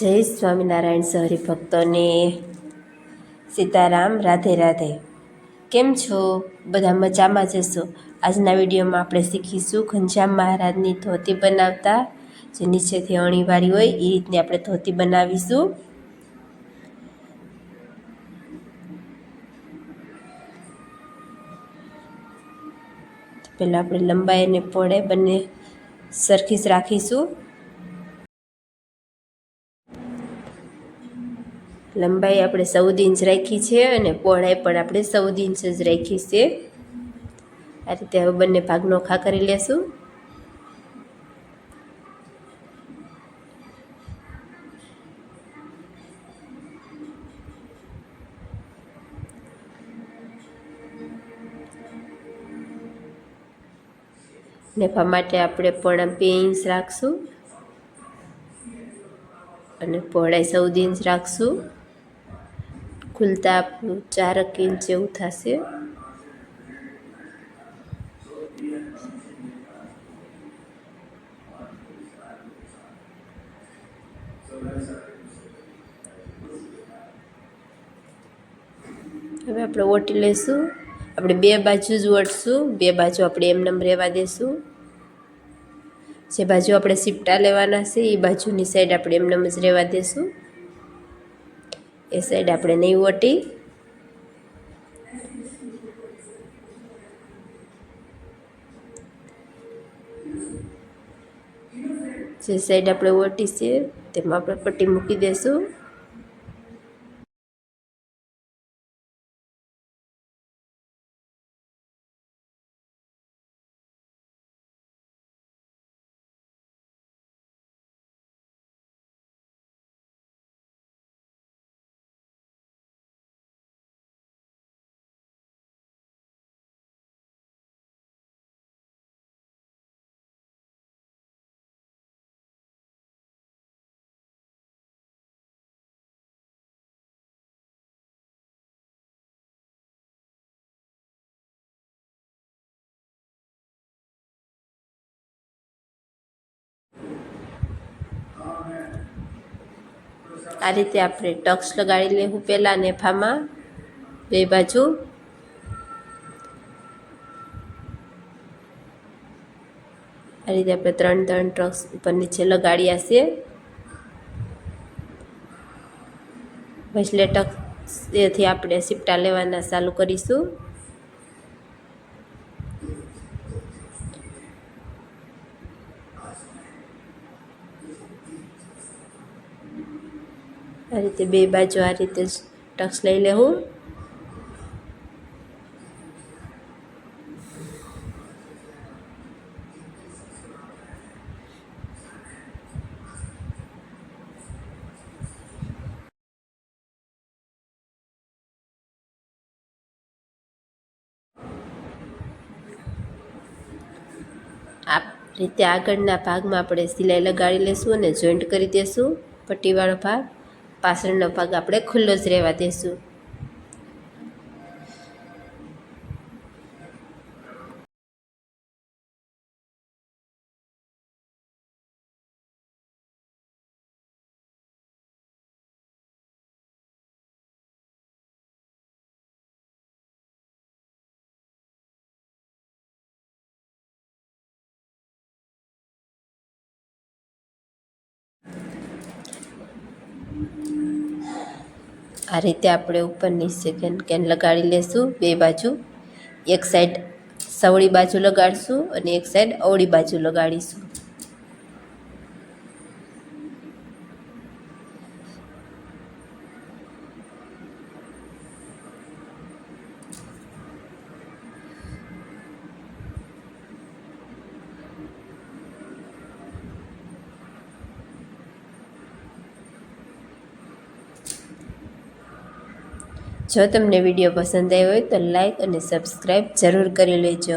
જય સ્વામિનારાયણ સહરી ભક્તોને. સીતારામ, રાધે રાધે. કેમ છો? બધા મજામાં જશો આજના વિડીયોમાં આપણે શીખીશું ઘનશ્યામ મહારાજની ધોતી બનાવતા, જે નીચેથી અણીવાળી હોય એ રીતની આપણે ધોતી બનાવીશું. પહેલાં આપણે લંબાઈ અને પોળે બંને સરખી જ રાખીશું. લંબાઈ આપણે ચૌદ ઇંચ રાખી છે અને પહોળાઈ પણ આપણે ચૌદ ઇંચ જ રાખી છે. આ રીતે હવે બંને ભાગ નોખા કરી લેશું. નેફા માટે આપણે પણ બે ઇંચ રાખશું. અને પહોળાઈ ચૌદ ઇંચ રાખશું. ખુલતા આપણું ચારક ઇંચ જેવું થશે? હવે આપણે ઓટી લઈશું આપણે બે બાજુ જ વટશું. બે બાજુ આપણે એમનેમ રહેવા દઈશું જે બાજુ આપણે સીપટા લેવાના છે એ બાજુની સાઈડ આપણે એમનેમ જ રહેવા દઈશું એ સાઈડ આપણે નહીં વટી. જે સાઈડ આપણે વટી છે, તેમાં આપણે પટ્ટી મૂકી દઈશું આ રીતે આપણે ટક્સ લગાડી લેવું પહેલાં નેફામાં, બે બાજુ. આ રીતે આપણે ત્રણ ત્રણ ટ્રક્સ ઉપર નીચે લગાડ્યા છે. પછી ટક્સ એથી આપણે સિપટા લેવાના ચાલુ કરીશું. આ રીતે બે બાજુ આ રીતે જ ટક્સ લઈ લેવું આ રીતે આગળના ભાગમાં આપણે સિલાઈ લગાડી લેશું અને જોઈન્ટ કરી દઈશું પટ્ટીવાળો ભાગ. પાછળનો ભાગ આપણે ખુલ્લો જ રહેવા દઈશું આ રીતે આપણે ઉપરની સેકન્ડ કેન લગાડી લેશું, બે બાજુ. એક સાઈડ સવળી બાજુ લગાડીશું અને એક સાઈડ અવળી બાજુ લગાડીશું. જો તમને વીડિયો પસંદ આવ્યો હોય તો લાઇક અને સબસ્ક્રાઈબ જરૂર કરી લેજો.